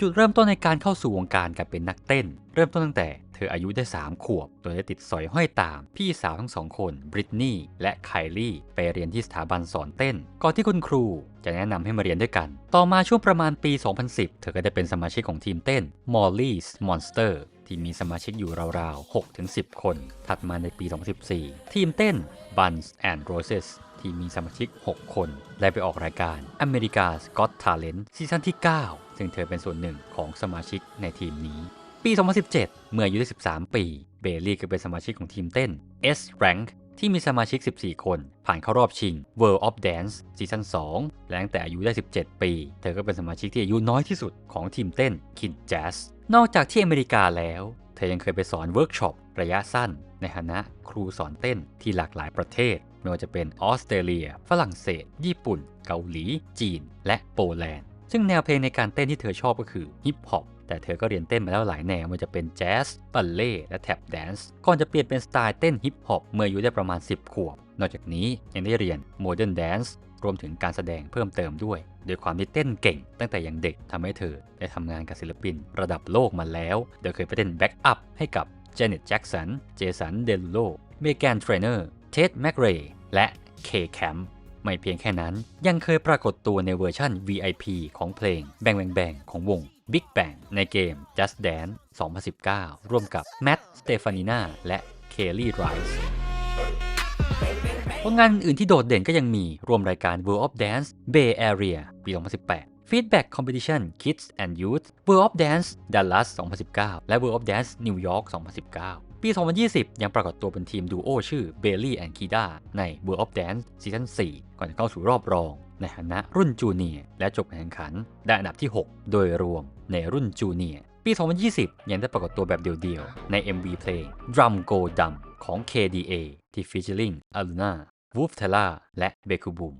จุดเริ่มต้นในการเข้าสู่วงการการเป็นนักเต้น เริ่มต้นตั้งแต่เธออายุได้ 3 ขวบ โดยได้ติดสอยห้อยตาม พี่สาวทั้งสองคนบริตนี่และไคลี่ไปเรียนที่สถาบันสอนเต้น ก่อนที่คุณครูจะแนะนำให้มาเรียนด้วยกัน ต่อมาช่วงประมาณปี 2010 เธอก็ได้เป็นสมาชิกของทีมเต้น Molly's Monster ที่มีสมาชิกอยู่ราวๆ 6-10 คน ถัดมาในปี 2014 ทีมเต้น Buns and Roses ที่มีสมาชิก 6 คน ได้ไปออกรายการ America's Got Talent ซีซั่นที่ 9 ซึ่งเธอเป็นส่วนหนึ่งของสมาชิกในทีมนี้ ปี 2017 เมื่ออายุได้13 ปี เบลลี่ก็เป็นสมาชิกของทีมเต้น S Rank ที่มีสมาชิก 14 คน ผ่านเข้ารอบชิง World of Dance ซีซั่น2 และตั้งแต่อายุได้ 17 ปี เธอก็เป็นสมาชิกที่อายุน้อยที่สุดของทีมเต้น Kid Jazz นอกจากที่อเมริกาแล้ว เธอยังเคยไปสอนเวิร์กช็อประยะสั้น ในฐานะครูสอนเต้นที่หลากหลายประเทศ ไม่ว่าจะเป็นออสเตรเลีย ฝรั่งเศส ญี่ปุ่น เกาหลี จีน และโปแลนด์ ซึ่งแนวเพลงในการเต้นที่เธอชอบก็คือฮิปฮอปแต่เธอก็เรียนเต้นมาแล้วหลายแนวมันจะเป็นแจ๊ส บัลเล่และแท็บแดนซ์ ก่อนจะเปลี่ยนเป็นสไตล์เต้นฮิปฮอปเมื่ออายุได้ประมาณ 10 ขวบ นอกจากนี้ยังได้เรียนโมเดิร์นแดนซ์รวมถึงการแสดงเพิ่มเติมด้วย โดยความที่เต้นเก่ง ตั้งแต่ยังเด็กทำให้เธอได้ทำงานกับศิลปินระดับโลกมาแล้ว โดยเคยไปเต้นแบ็กอัพให้กับเจเน็ตแจ็กสัน เจสัน เดลูโล เมแกนเทรนเนอร์ เท็ดแมกเรย์และเคแคมไม่เพียงแค่นั้นยังเคยปรากฏตัวในเวอร์ชั่น VIP ของเพลงแบงแบงแบงของวง Big Bang ในเกม Just Dance 2019 ร่วมกับแมตต์สเตฟานีนาและเคลลี่ไรส์ผลงานอื่นที่โดดเด่นก็ยังมีรวมรายการ World of Dance Bay Area ปี 2018 Feedback Competition Kids and Youth World of Dance Dallas 2019 และ World of Dance New York 2019 ปี 2020 ยังปรากฏตัวเป็นทีมดูโอชื่อ Bailey and Kida ใน World of Dance ซีซั่น4 ก่อนจะเข้าสู่รอบรอง ในฐานะรุ่นจูเนียและจบการแข่งขันได้อันดับที่ 6 โดยรวมในรุ่นจูเนียปี 2020 ยังได้ปรากฏตัวแบบเดี่ยวๆ ใน MV เพลง Drum Go Dumb ของ KDA ที่ featuring Aluna Wolf t e l l a และ b e k u b o o m